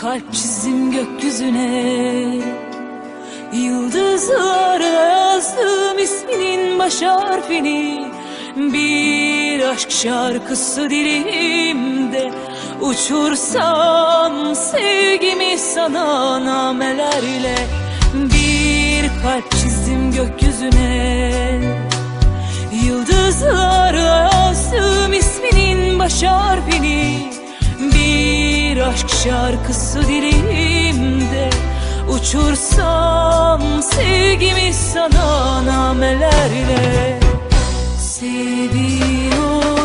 kalp çizdim gökyüzüne. Yıldızlara yazdım isminin baş harfini. Bir aşk şarkısı dilimde Uçursam sevgimi sana namelerle. Bir kalp çizdim gökyüzüne. Yıldızlara yazdım isminin baş harfini. Bir aşk şarkısı dilimde. Uçursam sevgimi sana namelerle. Seviyorum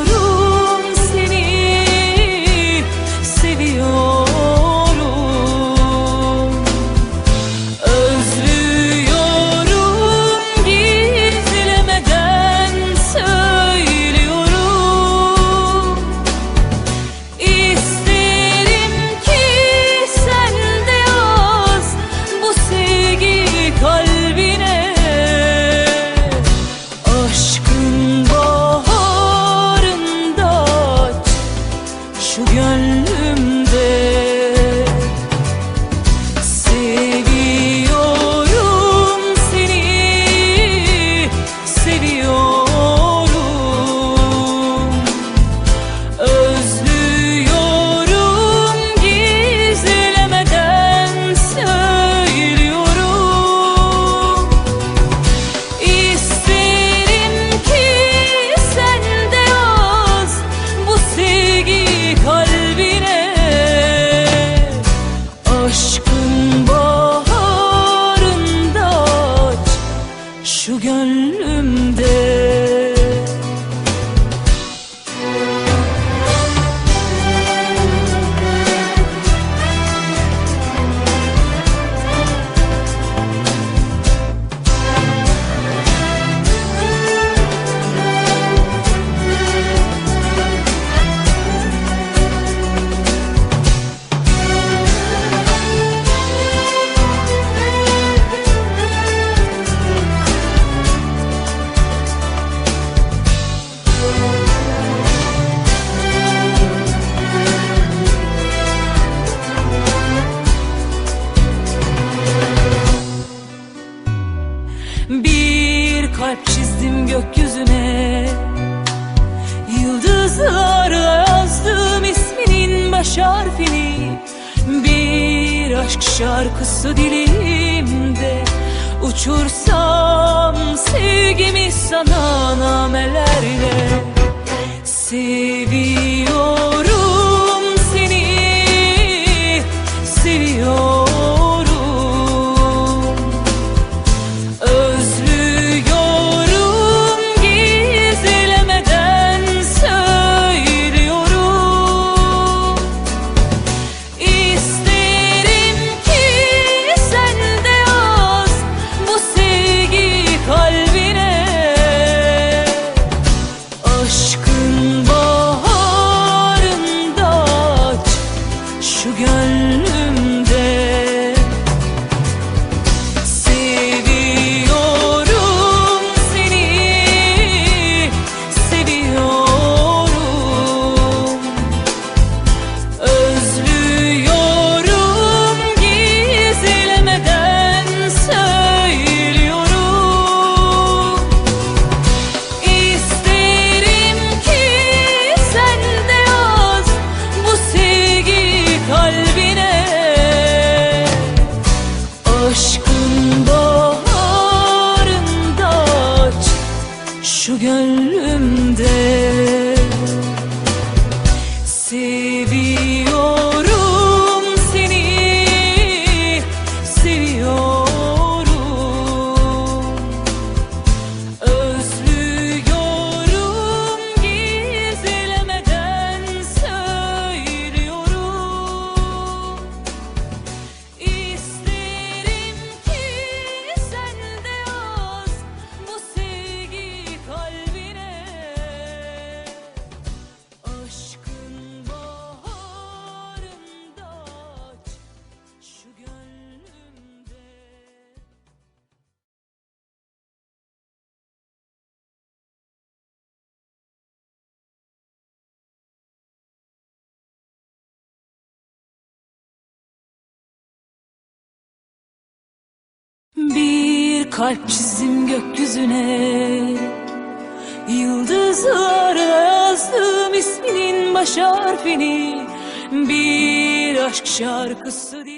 kalp çizdim gökyüzüne. Yıldızlara yazdım isminin baş harfini. Bir aşk şarkısı dilimde Uçursam sevgimi sana namelerle şu gönlümde Bir kalp çizdim gökyüzüne. Yıldızlara yazdım isminin baş harfini. Bir aşk şarkısı diye